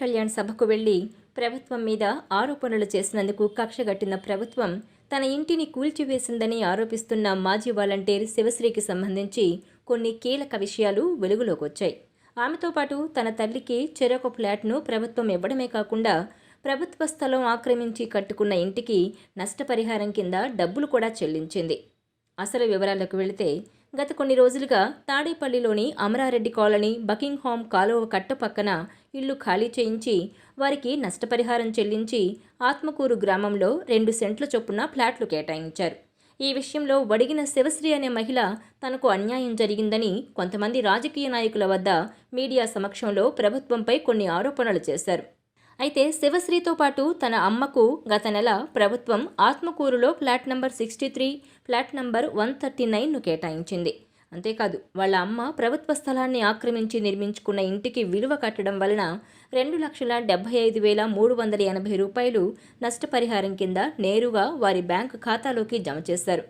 కళ్యాణ్ సభకు వెళ్ళి ప్రభుత్వం మీద ఆరోపణలు చేసినందుకు కక్షగట్టిన ప్రభుత్వం తన ఇంటిని కూల్చివేసిందని ఆరోపిస్తున్న మాజీ వాలంటీర్ శివశ్రీకి సంబంధించి కొన్ని కీలక విషయాలు వెలుగులోకి వచ్చాయి ఆమెతో పాటు తన తల్లికి చెరొక ఫ్లాట్ను ప్రభుత్వం ఇవ్వడమే కాకుండా ప్రభుత్వ స్థలం ఆక్రమించి కట్టుకున్న ఇంటికి నష్టపరిహారం కింద డబ్బులు కూడా చెల్లించింది. అసలు వివరాలకు వెళితే గత కొన్ని రోజులుగా తాడేపల్లిలోని అమరారెడ్డి కాలనీ బకింగ్హామ్ కాలువ కట్ట పక్కన ఇల్లు ఖాళీ చేయించి వారికి నష్టపరిహారం చెల్లించి ఆత్మకూరు గ్రామంలో రెండు సెంట్ల చొప్పున ఫ్లాట్లు కేటాయించారు. ఈ విషయంలో వడిగిన శివశ్రీ అనే మహిళ తనకు అన్యాయం జరిగిందని కొంతమంది రాజకీయ నాయకుల వద్ద మీడియా సమక్షంలో ప్రభుత్వంపై కొన్ని ఆరోపణలు చేశారు. అయితే శివశ్రీతో పాటు తన అమ్మకు గత నెల ప్రభుత్వం ఆత్మకూరులో flat number sixty three flat number one thirty నైన్ను కేటాయించింది. అంతేకాదు వాళ్ళ అమ్మ ప్రభుత్వ స్థలాన్ని ఆక్రమించి నిర్మించుకున్న ఇంటికి విలువ కట్టడం వలన రెండు లక్షల డెబ్బై ఐదు వేల మూడు వందల ఎనభై రూపాయలు నష్టపరిహారం కింద నేరుగా వారి బ్యాంకు ఖాతాలోకి జమ చేశారు.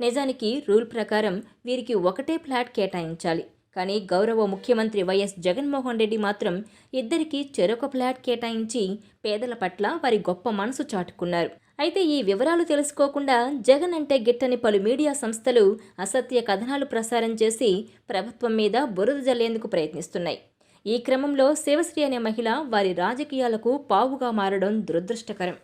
నిజానికి రూల్ ప్రకారం వీరికి ఒకటే ఫ్లాట్ కేటాయించాలి. కానీ గౌరవ ముఖ్యమంత్రి వైఎస్ జగన్మోహన్ రెడ్డి మాత్రం ఇద్దరికీ చెరొక ఫ్లాట్ కేటాయించి పేదల పట్ల వారి గొప్ప మనసు చాటుకున్నారు. అయితే ఈ వివరాలు తెలుసుకోకుండా జగన్ అంటే గిట్టని పలు మీడియా సంస్థలు అసత్య కథనాలు ప్రసారం చేసి ప్రభుత్వం మీద బురద జల్లేందుకు ప్రయత్నిస్తున్నాయి. ఈ క్రమంలో శివశ్రీ అనే మహిళ వారి రాజకీయాలకు పావుగా మారడం దురదృష్టకరం.